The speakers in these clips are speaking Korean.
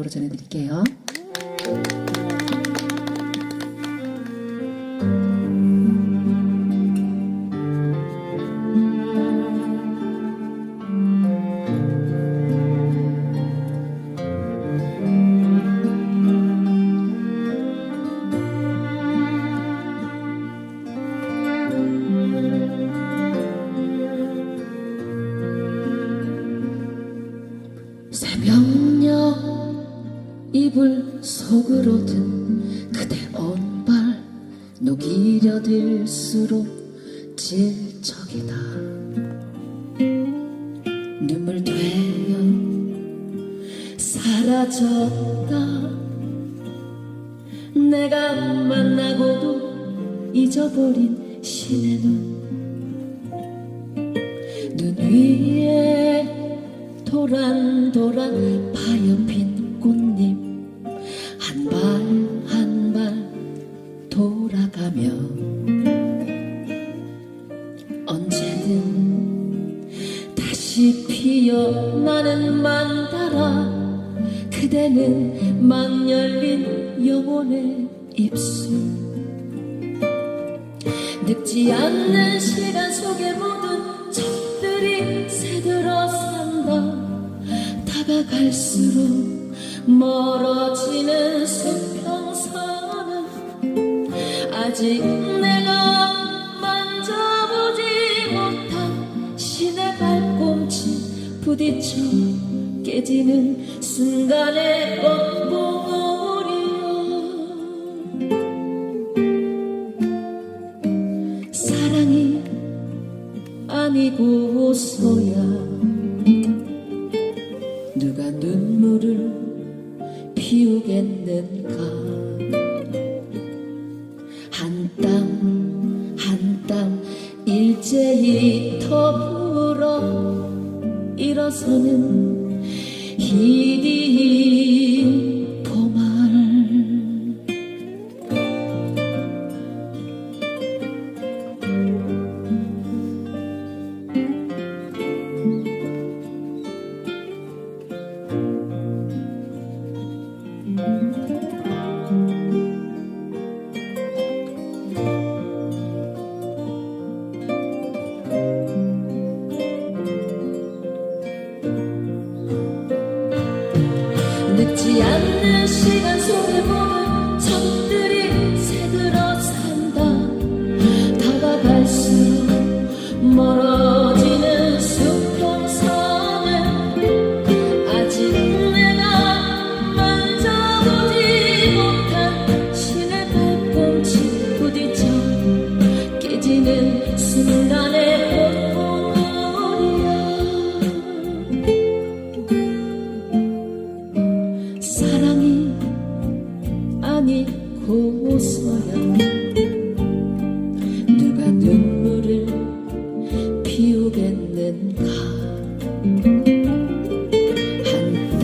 으로 전해드릴게요. 이불 속으로 든 그대 언발 녹이려 들수록 질척이다. 눈물 되어 사라졌다. 내가 만나고도 잊어버린 신의 눈. 눈 위에 도란도란 파여핀 꽃잎 다시 피어 나는 만다라 그대는 막 열린 영혼의 입술. 늙지 않는 시간 속에 모든 적들이 새들어 산다. 다가갈수록 멀어지는 수평선은 아직 내가 부딪혀 깨지는 순간의 꽃봉오리여. 사랑이 아니고서야 누가 눈물을 피우겠는가? 한 땀 한 땀 일제히 더불어 일어서는 희린 늙지 않는 시간 속 아니고서야 누가 눈물을 피우겠는가? 한 땀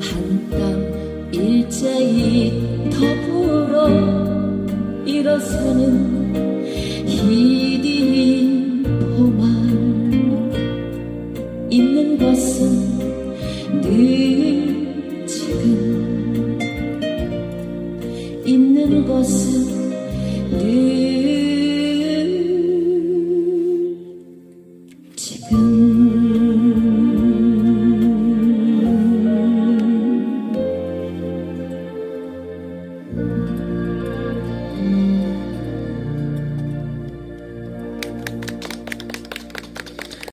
한 땀 일제히 더불어 일어서는 희 있는 것은 늘 지금